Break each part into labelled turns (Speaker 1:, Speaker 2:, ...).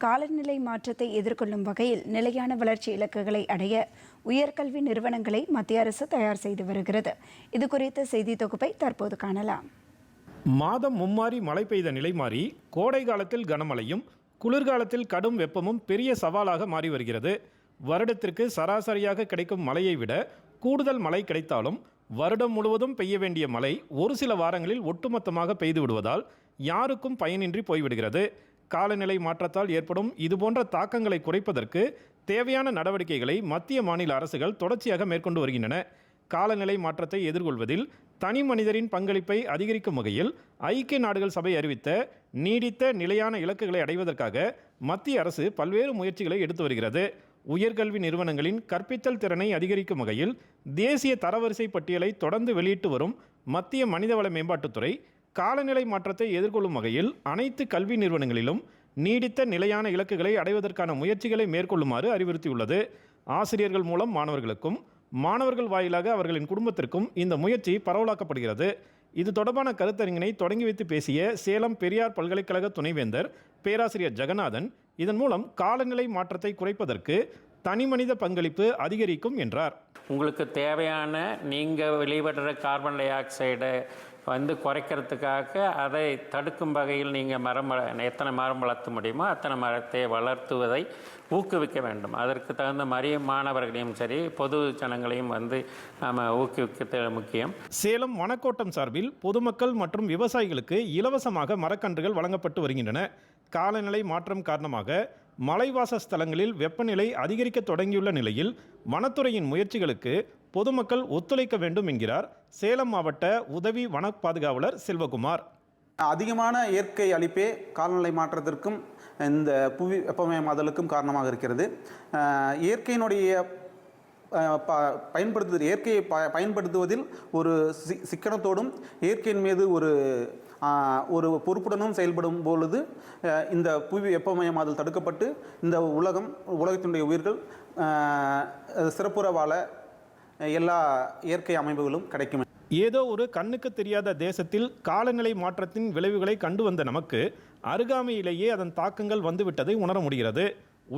Speaker 1: காலநிலை மாற்றத்தை எதிர்கொள்ளும் வகையில் நிலையான வளர்ச்சி இலக்குகளை அடைய உயர்கல்வி நிறுவனங்களை மத்திய அரசு தயார் செய்து வருகிறது. இது குறித்த செய்தி தொகுப்பை தற்போது காணலாம்.
Speaker 2: மாதம் மும்மாறி மழை பெய்த நிலை மாறி கோடை காலத்தில் கனமழையும் குளிர்காலத்தில் கடும் வெப்பமும் பெரிய சவாலாக மாறி வருகிறது. வருடத்திற்கு சராசரியாக கிடைக்கும் மழையை விட கூடுதல் மழை கிடைத்தாலும் வருடம் முழுவதும் பெய்ய வேண்டிய மழை ஒரு சில வாரங்களில் ஒட்டுமொத்தமாக பெய்து விடுவதால் யாருக்கும் பயனின்றி போய்விடுகிறது. காலநிலை மாற்றத்தால் ஏற்படும் இதுபோன்ற தாக்கங்களை குறைப்பதற்கு தேவையான நடவடிக்கைகளை மத்திய மாநில அரசுகள் தொடர்ச்சியாக மேற்கொண்டு வருகின்றன. காலநிலை மாற்றத்தை எதிர்கொள்வதில் தனி மனிதரின் பங்களிப்பை அதிகரிக்கும் வகையில் ஐக்கிய நாடுகள் சபை அறிவித்த நீடித்த நிலையான இலக்குகளை அடைவதற்காக மத்திய அரசு பல்வேறு முயற்சிகளை எடுத்து வருகிறது. உயர்கல்வி நிறுவனங்களின் கற்பித்தல் திறனை அதிகரிக்கும் வகையில் தேசிய தரவரிசை பட்டியலை தொடர்ந்து வெளியிட்டு வரும் மத்திய மனிதவள மேம்பாட்டுத்துறை காலநிலை மாற்றத்தை எதிர்கொள்ளும் வகையில் அனைத்து கல்வி நிறுவனங்களிலும் நீடித்த நிலையான இலக்குகளை அடைவதற்கான முயற்சிகளை மேற்கொள்ளுமாறு அறிவுறுத்தியுள்ளது. ஆசிரியர்கள் மூலம் மாணவர்களுக்கும் மாணவர்கள் வாயிலாக அவர்களின் குடும்பத்திற்கும் இந்த முயற்சி பரவலாக்கப்படுகிறது. இது தொடர்பான கருத்தரங்கினை தொடங்கி வைத்து பேசிய சேலம் பெரியார் பல்கலைக்கழக துணைவேந்தர் பேராசிரியர் ஜெகநாதன் இதன் மூலம் காலநிலை மாற்றத்தை குறைப்பதற்கு தனிமனித பங்களிப்பு அதிகரிக்கும் என்றார்.
Speaker 3: உங்களுக்கு தேவையான நீங்கள் வெளிவிடுற கார்பன் டை ஆக்சைடு வந்து குறைக்கிறதுக்காக அதை தடுக்கும் வகையில் நீங்கள் மரம் எத்தனை மரம் வளர்த்த முடியுமோ அத்தனை மரத்தை வளர்த்துவதை ஊக்குவிக்க வேண்டும். அதற்கு தகுந்த மாதிரி மாணவர்களையும் சரி பொது ஜனங்களையும் வந்து நாம் ஊக்குவிக்கிறது முக்கியம்.
Speaker 2: சேலம் வனக்கோட்டம் சார்பில் பொதுமக்கள் மற்றும் விவசாயிகளுக்கு இலவசமாக மரக்கன்றுகள் வழங்கப்பட்டு வருகின்றன. காலநிலை மாற்றம் காரணமாக மலைவாச ஸ்தலங்களில் வெப்பநிலை அதிகரிக்க தொடங்கியுள்ள நிலையில் வனத்துறையின் முயற்சிகளுக்கு பொதுமக்கள் ஒத்துழைக்க வேண்டும் என்கிறார் சேலம் மாவட்ட உதவி வன பாதுகாவலர் செல்வகுமார்.
Speaker 4: அதிகமான இயற்கை அழிப்பே காலநிலை மாற்றத்திற்கும் இந்த புவி வெப்பமயமாதலுக்கும் காரணமாக இருக்கிறது. இயற்கையினுடைய பயன்படுத்துவது இயற்கையை ப பயன்படுத்துவதில் ஒரு சி சிக்கனத்தோடும் இயற்கையின் மீது ஒரு ஒரு பொறுப்புடனும் செயல்படும் பொழுது இந்த புவி வெப்பமயமாதல் தடுக்கப்பட்டு இந்த உலகம் உலகத்தினுடைய உயிர்கள் சிறப்புற வாழ எல்லா இயற்கை அமைப்புகளும் கிடைக்கும்.
Speaker 2: ஏதோ ஒரு கண்ணுக்கு தெரியாத தேசத்தில் காலநிலை மாற்றத்தின் விளைவுகளை கண்டு வந்த நமக்கு அருகாமையிலேயே அதன் தாக்கங்கள் வந்துவிட்டதை உணர முடிகிறது.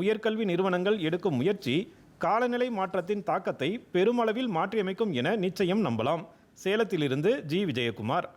Speaker 2: உயர்கல்வி நிறுவனங்கள் எடுக்கும் முயற்சி காலநிலை மாற்றத்தின் தாக்கத்தை பெருமளவில் மாற்றியமைக்கும் என நிச்சயம் நம்பலாம். சேலத்திலிருந்து ஜி. விஜயகுமார்.